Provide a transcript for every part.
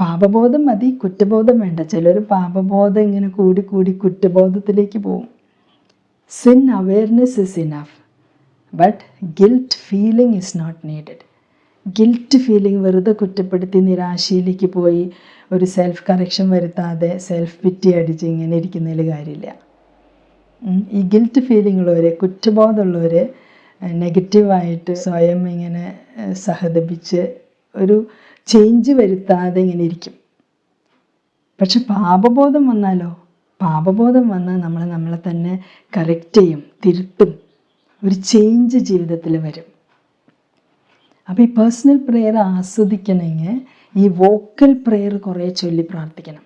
പാപബോധം മതി കുറ്റബോധം വേണ്ട. ചിലർ പാപബോധം ഇങ്ങനെ കൂടി കൂടി കുറ്റബോധത്തിലേക്ക് പോകും. Sin awareness is enough but guilt feeling is not needed guilt feeling വെറുതെ കുറ്റപ്പെടുത്തി നിരാശയിലേക്ക് പോയി ഒരു സെൽഫ് കറക്ഷൻ വരുത്താതെ സെൽഫ് പിറ്റി അടിച്ച് ഇങ്ങനെ ഇരിക്കുന്നതിൽ കാര്യമില്ല. ഈ ഗിൽറ്റ് ഫീലിംഗ് ഉള്ളവരെ കുറ്റബോധമുള്ളവരെ നെഗറ്റീവായിട്ട് സ്വയം ഇങ്ങനെ സഹതപിച്ച് ഒരു ചേഞ്ച് വരുത്താതെ ഇങ്ങനെ ഇരിക്കും. പക്ഷെ പാപബോധം വന്നാലോ? പാപബോധം വന്നാൽ നമ്മൾ നമ്മളെ തന്നെ കറക്റ്റ് ചെയ്യും തിരുത്തും. ഒരു ചേഞ്ച് ജീവിതത്തിൽ വരും. അപ്പോൾ ഈ പേഴ്സണൽ പ്രെയർ ആസ്വദിക്കണമെങ്കിൽ ഈ വോക്കൽ പ്രെയർ കുറേ ചൊല്ലി പ്രാർത്ഥിക്കണം.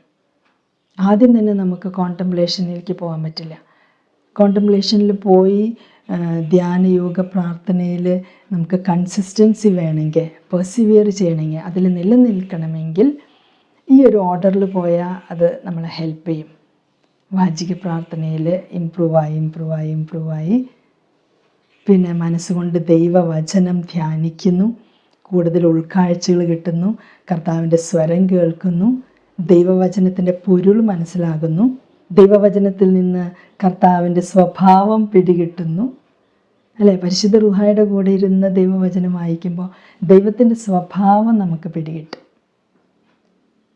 ആദ്യം തന്നെ നമുക്ക് കോണ്ടംപ്ലേഷനിലേക്ക് പോകാൻ പറ്റില്ല. കോണ്ടംപ്ലേഷനിൽ പോയി ആ, ധ്യാന യോഗ പ്രാർത്ഥനയിൽ നമുക്ക് കൺസിസ്റ്റൻസി വേണമെങ്കിൽ പെർസിവിയർ ചെയ്യണമെങ്കിൽ അതിൽ നിലനിൽക്കണമെങ്കിൽ ഈ ഒരു ഓർഡറിൽ പോയാൽ അത് നമ്മളെ ഹെൽപ്പ് ചെയ്യും. വാചിക പ്രാർത്ഥനയിൽ ഇമ്പ്രൂവായി ഇമ്പ്രൂവായി ഇമ്പ്രൂവായി പിന്നെ മനസ്സുകൊണ്ട് ദൈവവചനം ധ്യാനിക്കുന്നു കൂടുതൽ ഉൾക്കാഴ്ചകൾ കിട്ടുന്നു കർത്താവിന്റെ സ്വരം കേൾക്കുന്നു ദൈവവചനത്തിന്റെ പൊരുൾ മനസ്സിലാകുന്നു ദൈവവചനത്തിൽ നിന്ന് കർത്താവിന്റെ സ്വഭാവം പിടികിട്ടുന്നു. അല്ലേ? പരിശുദ്ധ റുഹായുടെ കൂടെ ഇരുന്ന് ദൈവവചനം വായിക്കുമ്പോൾ ദൈവത്തിന്റെ സ്വഭാവം നമുക്ക് പിടികിട്ടും.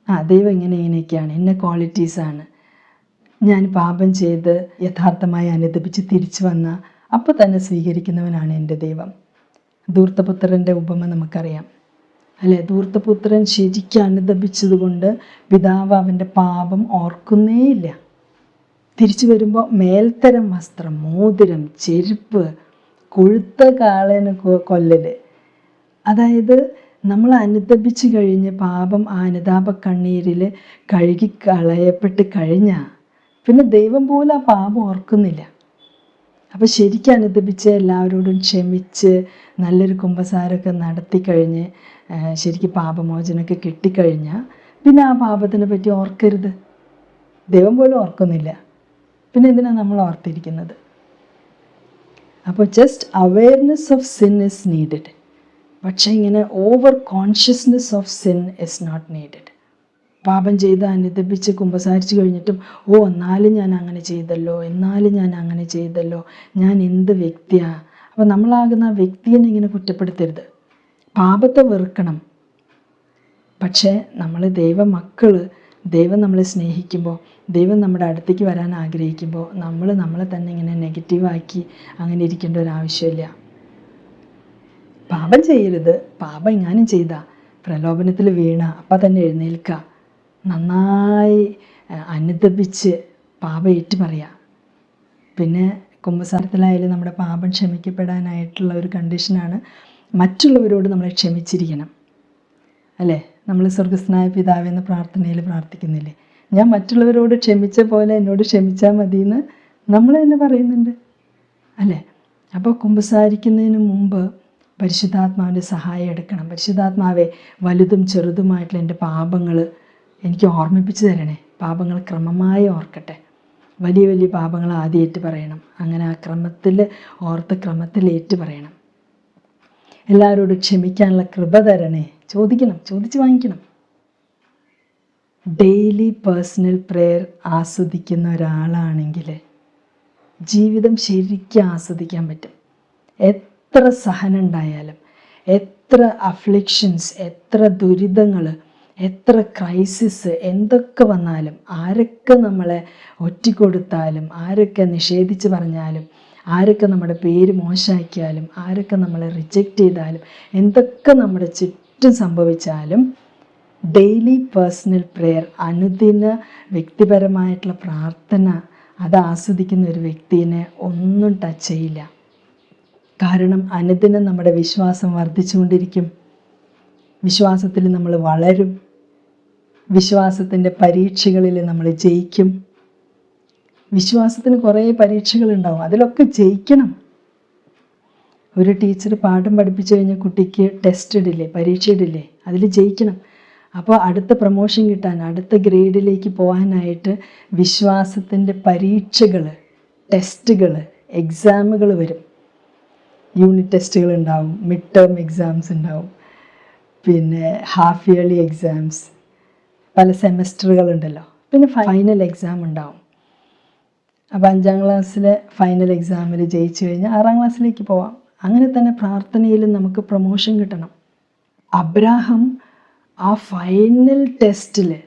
ആ ദൈവം ഇങ്ങനെ ഇങ്ങനെയൊക്കെയാണ് ഇന്ന ക്വാളിറ്റീസാണ് ഞാൻ പാപം ചെയ്ത് യഥാർത്ഥമായി അനുദപിച്ച് തിരിച്ചു വന്ന അപ്പോൾ തന്നെ സ്വീകരിക്കുന്നവനാണ് എന്റെ ദൈവം. ധൂർത്തപുത്രന്റെ ഉപമ നമുക്കറിയാം. അല്ലേ? ധൂർത്തപുത്രൻ ശരിക്കും അനുദപിച്ചതുകൊണ്ട് പിതാവ് അവന്റെ പാപം ഓർക്കുന്നേയില്ല. തിരിച്ചു വരുമ്പോൾ മേൽത്തരം വസ്ത്രം മോതിരം ചെരുപ്പ് കൊഴുത്ത കാളേനെ കൊല്ലൽ അതായത് നമ്മൾ അനുദപിച്ച് കഴിഞ്ഞ് പാപം അനുതാപ കണ്ണീരിൽ കഴുകി കളയപ്പെട്ട് കഴിഞ്ഞാൽ പിന്നെ ദൈവം പോലും ആ പാപം ഓർക്കുന്നില്ല. അപ്പോൾ ശരിക്കും അനുദപിച്ച് എല്ലാവരോടും ക്ഷമിച്ച് നല്ലൊരു കുമ്പസാരമൊക്കെ നടത്തി കഴിഞ്ഞ് ശരിക്കും പാപമോചനമൊക്കെ കിട്ടിക്കഴിഞ്ഞാൽ പിന്നെ ആ പാപത്തിനെ പറ്റി ഓർക്കരുത്. ദൈവം പോലും ഓർക്കുന്നില്ല. പിന്നെ എന്തിനാണ് നമ്മൾ ഓർത്തിരിക്കുന്നത്? അപ്പോൾ just awareness of sin is needed പക്ഷേ ഇങ്ങനെ over consciousness of sin is not needed പാപം ചെയ്ത് അനുദപിച്ച് കുമ്പസാരിച്ച് കഴിഞ്ഞിട്ടും ഓ എന്നാലും ഞാൻ അങ്ങനെ ചെയ്തല്ലോ എന്നാലും ഞാൻ അങ്ങനെ ചെയ്തല്ലോ ഞാൻ എന്ത് വ്യക്തിയാണ് അപ്പോൾ നമ്മളാകുന്ന ആ വ്യക്തിയെ ഇങ്ങനെ കുറ്റപ്പെടുത്തരുത്. പാപത്തെ വെറുക്കണം. പക്ഷേ നമ്മൾ ദൈവമക്കൾ ദൈവം നമ്മളെ സ്നേഹിക്കുമ്പോൾ ദൈവം നമ്മുടെ അടുത്തേക്ക് വരാൻ ആഗ്രഹിക്കുമ്പോൾ നമ്മൾ നമ്മളെ തന്നെ ഇങ്ങനെ നെഗറ്റീവാക്കി അങ്ങനെ ഇരിക്കേണ്ട ഒരു ആവശ്യമില്ല. പാപം ചെയ്യരുത്. പാപം എങ്ങാനും ചെയ്ത പ്രലോഭനത്തിൽ വീണ അപ്പം തന്നെ എഴുന്നേൽക്കുക നന്നായി അനുദപിച്ച് പാപം ഏറ്റു പിന്നെ കുംഭസാരത്തിലായാലും നമ്മുടെ പാപം ക്ഷമിക്കപ്പെടാനായിട്ടുള്ള ഒരു കണ്ടീഷനാണ് മറ്റുള്ളവരോട് നമ്മളെ ക്ഷമിച്ചിരിക്കണം. അല്ലേ? നമ്മൾ സ്വർഗസ്നായ പിതാവെന്ന് പ്രാർത്ഥനയിൽ പ്രാർത്ഥിക്കുന്നില്ലേ? ഞാൻ മറ്റുള്ളവരോട് ക്ഷമിച്ച പോലെ എന്നോട് ക്ഷമിച്ചാൽ മതി എന്ന് നമ്മൾ തന്നെ പറയുന്നുണ്ട്. അല്ലേ? അപ്പോൾ കുമ്പസാരിക്കുന്നതിന് മുമ്പ് പരിശുദ്ധാത്മാവിന്റെ സഹായം എടുക്കണം. പരിശുദ്ധാത്മാവെ വലുതും ചെറുതുമായിട്ടുള്ള എന്റെ പാപങ്ങൾ എനിക്ക് ഓർമ്മിപ്പിച്ചു തരണേ. പാപങ്ങൾ ക്രമമായി ഓർക്കട്ടെ. വലിയ വലിയ പാപങ്ങൾ ആദ്യം ഏറ്റു പറയണം. അങ്ങനെ ആ ക്രമത്തിൽ ഓർത്ത് ക്രമത്തിൽ ഏറ്റു പറയണം. എല്ലാവരോടും ക്ഷമിക്കാനുള്ള കൃപ തരണേ. ചോദിക്കണം ചോദിച്ച് വാങ്ങിക്കണം. ഡെയിലി പേഴ്സണൽ പ്രെയർ ആസ്വദിക്കുന്ന ഒരാളാണെങ്കിൽ ജീവിതം ശരിക്കും ആസ്വദിക്കാൻ പറ്റും. എത്ര സഹനം ഉണ്ടായാലും എത്ര അഫ്ലിക്ഷൻസ് എത്ര ദുരിതങ്ങൾ എത്ര ക്രൈസിസ് എന്തൊക്കെ വന്നാലും ആരൊക്കെ നമ്മളെ ഒറ്റിക്കൊടുത്താലും ആരൊക്കെ നിഷേധിച്ച് പറഞ്ഞാലും ആരൊക്കെ നമ്മുടെ പേര് മോശമാക്കിയാലും ആരൊക്കെ നമ്മളെ റിജക്റ്റ് ചെയ്താലും എന്തൊക്കെ നമ്മുടെ ചുറ്റും സംഭവിച്ചാലും ഡെയിലി പേഴ്സണൽ പ്രെയർ അനുദിന വ്യക്തിപരമായിട്ടുള്ള പ്രാർത്ഥന അത് ആസ്വദിക്കുന്ന ഒരു വ്യക്തിനെ ഒന്നും ടച്ച് ചെയ്യില്ല. കാരണം അനുദിനം നമ്മുടെ വിശ്വാസം വർദ്ധിച്ചുകൊണ്ടിരിക്കും. വിശ്വാസത്തിൽ നമ്മൾ വളരും. വിശ്വാസത്തിന്റെ പരീക്ഷകളിൽ നമ്മൾ ജയിക്കും. വിശ്വാസത്തിന് കുറേ പരീക്ഷകളുണ്ടാവും. അതിലൊക്കെ ജയിക്കണം. ഒരു ടീച്ചർ പാഠം പഠിപ്പിച്ചു കഴിഞ്ഞാൽ കുട്ടിക്ക് ടെസ്റ്റ് ഇടില്ലേ പരീക്ഷ ഇടില്ലേ അതിൽ ജയിക്കണം. അപ്പോൾ അടുത്ത പ്രൊമോഷൻ കിട്ടാൻ അടുത്ത ഗ്രേഡിലേക്ക് പോകാനായിട്ട് വിശ്വാസത്തിന്റെ പരീക്ഷകൾ ടെസ്റ്റുകൾ എക്സാമുകൾ വരും. യൂണിറ്റ് ടെസ്റ്റുകൾ ഉണ്ടാവും മിഡ് ടേം എക്സാംസ് ഉണ്ടാവും. പിന്നെ ഹാഫ് ഇയർലി എക്സാംസ് പല സെമസ്റ്ററുകളുണ്ടല്ലോ പിന്നെ ഫൈനൽ എക്സാം ഉണ്ടാവും. അപ്പോൾ അഞ്ചാം ക്ലാസ്സിലെ ഫൈനൽ എക്സാമിൽ ജയിച്ചു കഴിഞ്ഞാൽ ആറാം ക്ലാസ്സിലേക്ക് പോവാം. അങ്ങനെ തന്നെ പ്രാർത്ഥനയിലും നമുക്ക് പ്രൊമോഷൻ കിട്ടണം. അബ്രാഹം ആ ഫൈനൽ ടെസ്റ്റിൽ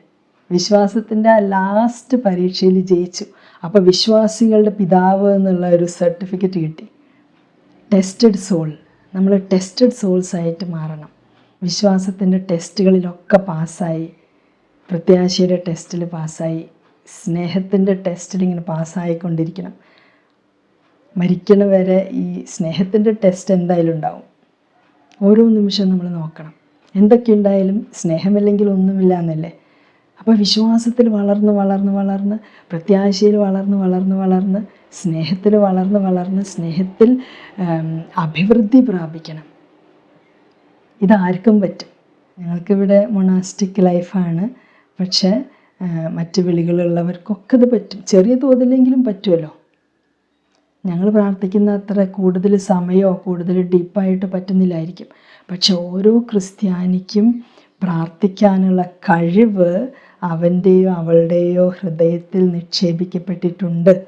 വിശ്വാസത്തിന്റെ ആ ലാസ്റ്റ് പരീക്ഷയിൽ ജയിച്ചു. അപ്പോൾ വിശ്വാസികളുടെ പിതാവ് എന്നുള്ള ഒരു സർട്ടിഫിക്കറ്റ് കിട്ടി. ടെസ്റ്റഡ് സോൾ നമ്മൾ ടെസ്റ്റഡ് സോൾസ് ആയിട്ട് മാറണം. വിശ്വാസത്തിന്റെ ടെസ്റ്റുകളിലൊക്കെ പാസ്സായി. പ്രത്യാശയുടെ ടെസ്റ്റിൽ പാസ്സായി. സ്നേഹത്തിന്റെ ടെസ്റ്റിൽ ഇങ്ങനെ പാസ്സായിക്കൊണ്ടിരിക്കണം. മരിക്കണ വരെ ഈ സ്നേഹത്തിന്റെ ടെസ്റ്റ് എന്തായാലും ഉണ്ടാവും. ഓരോ നിമിഷം നമ്മൾ നോക്കണം. എന്തൊക്കെ ഉണ്ടായാലും സ്നേഹമില്ലെങ്കിൽ ഒന്നുമില്ല എന്നല്ലേ? അപ്പോൾ വിശ്വാസത്തിൽ വളർന്ന് വളർന്ന് വളർന്ന് പ്രത്യാശയിൽ വളർന്ന് വളർന്ന് വളർന്ന് സ്നേഹത്തിൽ വളർന്ന് വളർന്ന് സ്നേഹത്തിൽ അഭിവൃദ്ധി പ്രാപിക്കണം. ഇതാർക്കും പറ്റും. ഞങ്ങൾക്കിവിടെ മൊണാസ്റ്റിക് ലൈഫാണ് പക്ഷേ മറ്റ് വിളികളുള്ളവർക്കൊക്കെ ഇത് പറ്റും. ചെറിയ തോതിലെങ്കിലും പറ്റുമല്ലോ? ഞങ്ങൾ പ്രാർത്ഥിക്കുന്ന അത്ര കൂടുതൽ സമയമോ കൂടുതൽ ഡീപ്പായിട്ട് പറ്റുന്നില്ലായിരിക്കും. പക്ഷെ ഓരോ ക്രിസ്ത്യാനിക്കും പ്രാർത്ഥിക്കാനുള്ള കഴിവ് അവന്റെയോ അവളുടെയോ ഹൃദയത്തിൽ നിക്ഷേപിക്കപ്പെട്ടിട്ടുണ്ട്.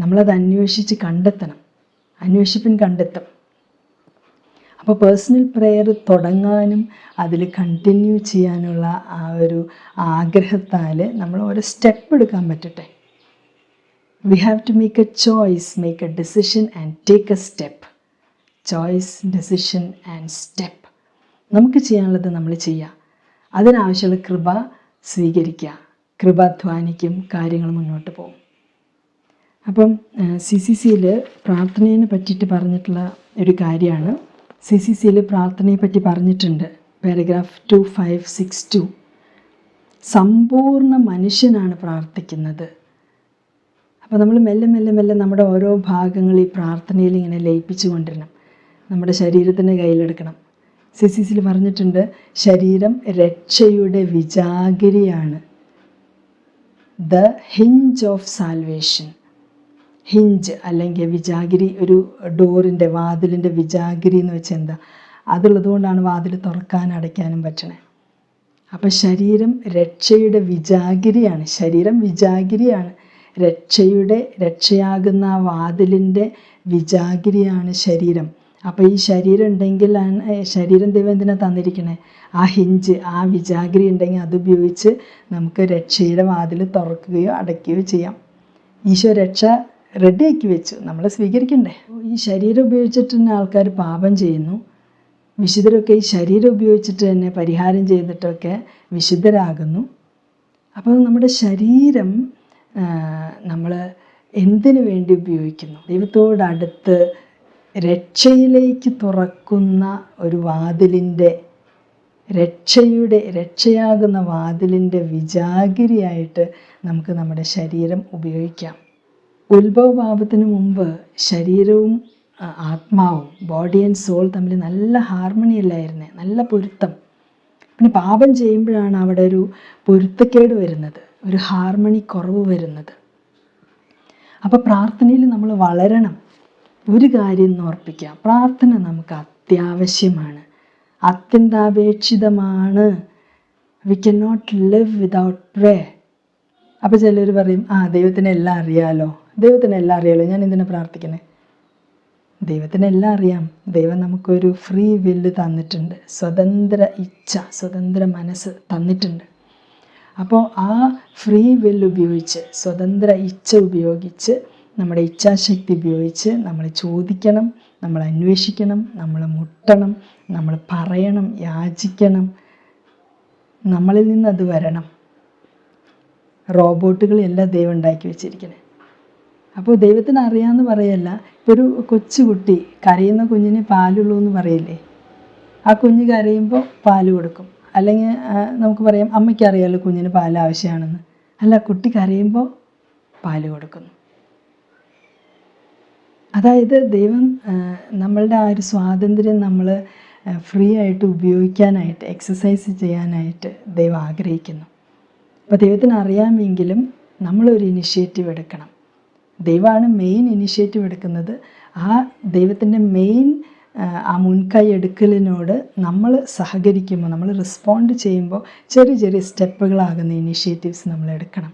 നമ്മളത് അന്വേഷിച്ച് കണ്ടെത്തണം. അന്വേഷിപ്പിൻ കണ്ടെത്തും. അപ്പോൾ പേഴ്സണൽ പ്രെയർ തുടങ്ങാനും അതിൽ കണ്ടിന്യൂ ചെയ്യാനുള്ള ആ ഒരു ആഗ്രഹത്താൽ നമ്മൾ ഓരോ സ്റ്റെപ്പ് എടുക്കാൻ പറ്റട്ടെ? We have to make a choice make a decision and take a step choice decision and step നമുക്ക് ചെയ്യാനുള്ളത് നമ്മൾ ചെയ്യുക. അതിനാവശ്യമുള്ള കൃപ സ്വീകരിക്കുക. കൃപ അധ്വാനിക്കും കാര്യങ്ങൾ മുന്നോട്ട് പോകും. അപ്പം സി സി സിയിൽ പ്രാർത്ഥനയെ പറ്റിയിട്ട് പറഞ്ഞിട്ടുള്ള ഒരു കാര്യമാണ്. സി സി സിയിൽ പ്രാർത്ഥനയെ പറ്റി പറഞ്ഞിട്ടുണ്ട്. Paragraph two five six two സമ്പൂർണ മനുഷ്യനാണ് പ്രാർത്ഥിക്കുന്നത്. അപ്പോൾ നമ്മൾ മെല്ലെ മെല്ലെ മെല്ലെ നമ്മുടെ ഓരോ ഭാഗങ്ങൾ ഈ പ്രാർത്ഥനയിൽ ഇങ്ങനെ ലയിപ്പിച്ചു കൊണ്ടിരണം. നമ്മുടെ ശരീരത്തിന്റെ കയ്യിലെടുക്കണം. സിസിസിൽ പറഞ്ഞിട്ടുണ്ട് ശരീരം രക്ഷയുടെ വിജാഗിരിയാണ്. The hinge of salvation hinge അല്ലെങ്കിൽ വിജാഗിരി ഒരു ഡോറിന്റെ വാതിലിന്റെ വിജാഗിരി എന്ന് വെച്ചാൽ എന്താ? അതുള്ളതുകൊണ്ടാണ് വാതിൽ തുറക്കാനും അടയ്ക്കാനും പറ്റണേ. അപ്പം ശരീരം രക്ഷയുടെ വിജാഗിരിയാണ്. ശരീരം വിജാഗിരിയാണ്. രക്ഷയുടെ രക്ഷയാകുന്ന ആ വാതിലിന്റെ വിജാഗിരിയാണ് ശരീരം. അപ്പോൾ ഈ ശരീരം ഉണ്ടെങ്കിൽ ആണ്- ശരീരം ദൈവം എന്തിനാ തന്നിരിക്കണേ? ആ ഹിഞ്ച് ആ വിജാഗിരി ഉണ്ടെങ്കിൽ അതുപയോഗിച്ച് നമുക്ക് രക്ഷയുടെ വാതിൽ തുറക്കുകയോ അടയ്ക്കുകയോ ചെയ്യാം. ഈശോ രക്ഷ റെഡിയാക്കി വെച്ചു. നമ്മൾ സ്വീകരിക്കണ്ടേ? ഈ ശരീരം ഉപയോഗിച്ചിട്ട് തന്നെ ആൾക്കാർ പാപം ചെയ്യുന്നു. വിശുദ്ധരൊക്കെ ഈ ശരീരം ഉപയോഗിച്ചിട്ട് തന്നെ പരിഹാരം ചെയ്തിട്ടൊക്കെ വിശുദ്ധരാകുന്നു. അപ്പോൾ നമ്മുടെ ശരീരം നമ്മൾ എന്തിനു വേണ്ടി ഉപയോഗിക്കുന്നു? ദൈവത്തോടടുത്ത് രക്ഷയിലേക്ക് തുറക്കുന്ന ഒരു വാതിലിന്റെ രക്ഷയുടെ രക്ഷയാകുന്ന വാതിലിന്റെ വിജാഗിരിയായിട്ട് നമുക്ക് നമ്മുടെ ശരീരം ഉപയോഗിക്കാം. ഉത്ഭവഭാവത്തിന് മുമ്പ് ശരീരവും ആത്മാവും ബോഡി ആൻഡ് സോൾ തമ്മിൽ നല്ല ഹാർമണി അല്ലായിരുന്നേ നല്ല പൊരുത്തം. പിന്നെ പാപം ചെയ്യുമ്പോഴാണ് അവിടെ ഒരു പൊരുത്തക്കേട് വരുന്നത്. ഒരു ഹാർമണി കുറവ് വരുന്നത്. അപ്പോൾ പ്രാർത്ഥനയിൽ നമ്മൾ വളരണം. ഒരു കാര്യം എന്ന് ഓർപ്പിക്കുക പ്രാർത്ഥന നമുക്ക് അത്യാവശ്യമാണ്. അത്യന്താപേക്ഷിതമാണ്. We can not live without pray അപ്പോൾ ചിലർ പറയും ആ ദൈവത്തിന് എല്ലാം അറിയാലോ. ദൈവത്തിന് എല്ലാം അറിയാലോ. ഞാൻ എന്തിനാ പ്രാർത്ഥിക്കണേ? ദൈവത്തിന് എല്ലാം അറിയാം. ദൈവം നമുക്കൊരു ഫ്രീ വില്ല് തന്നിട്ടുണ്ട്. സ്വതന്ത്ര ഇച്ഛ സ്വതന്ത്ര മനസ്സ് തന്നിട്ടുണ്ട്. അപ്പോൾ ആ ഫ്രീ വിൽ ഉപയോഗിച്ച് സ്വതന്ത്ര ഇച്ഛ ഉപയോഗിച്ച് നമ്മുടെ ഇച്ഛാശക്തി ഉപയോഗിച്ച് നമ്മൾ ചോദിക്കണം നമ്മൾ അന്വേഷിക്കണം നമ്മൾ മുട്ടണം നമ്മൾ പറയണം യാചിക്കണം. നമ്മളിൽ നിന്ന് അത് വരണം. റോബോട്ടുകളെല്ലാം ദൈവം ഉണ്ടാക്കി വെച്ചിരിക്കണേ അപ്പോൾ ദൈവത്തിന് അറിയാമെന്ന് പറയല്ല. ഇപ്പോൾ ഒരു കൊച്ചുകുട്ടി കരയുന്ന കുഞ്ഞിന് പാലുള്ളൂ എന്ന് പറയില്ലേ? ആ കുഞ്ഞ് കരയുമ്പോൾ പാൽ കൊടുക്കും. അല്ലെങ്കിൽ നമുക്ക് പറയാം അമ്മയ്ക്ക് അറിയാമല്ലോ കുഞ്ഞിന് പാൽ ആവശ്യമാണെന്ന്. അല്ല കുട്ടി കരയുമ്പോൾ പാൽ കൊടുക്കുന്നു. അതായത് ദൈവം നമ്മളുടെ ആ ഒരു സ്വാതന്ത്ര്യം നമ്മൾ ഫ്രീ ആയിട്ട് ഉപയോഗിക്കാനായിട്ട് എക്സസൈസ് ചെയ്യാനായിട്ട് ദൈവം ആഗ്രഹിക്കുന്നു. അപ്പോൾ ദൈവത്തിന് അറിയാമെങ്കിലും നമ്മളൊരു ഇനിഷ്യേറ്റീവ് എടുക്കണം. ദൈവമാണ് മെയിൻ ഇനിഷ്യേറ്റീവ് എടുക്കുന്നത്. ആ ദൈവത്തിന്റെ മെയിൻ ആ മുൻകൈ എടുക്കലിനോട് നമ്മൾ സഹകരിക്കുമ്പോൾ നമ്മൾ റെസ്പോണ്ട് ചെയ്യുമ്പോൾ ചെറിയ ചെറിയ സ്റ്റെപ്പുകളാകുന്ന ഇനിഷ്യേറ്റീവ്സ് നമ്മൾ എടുക്കണം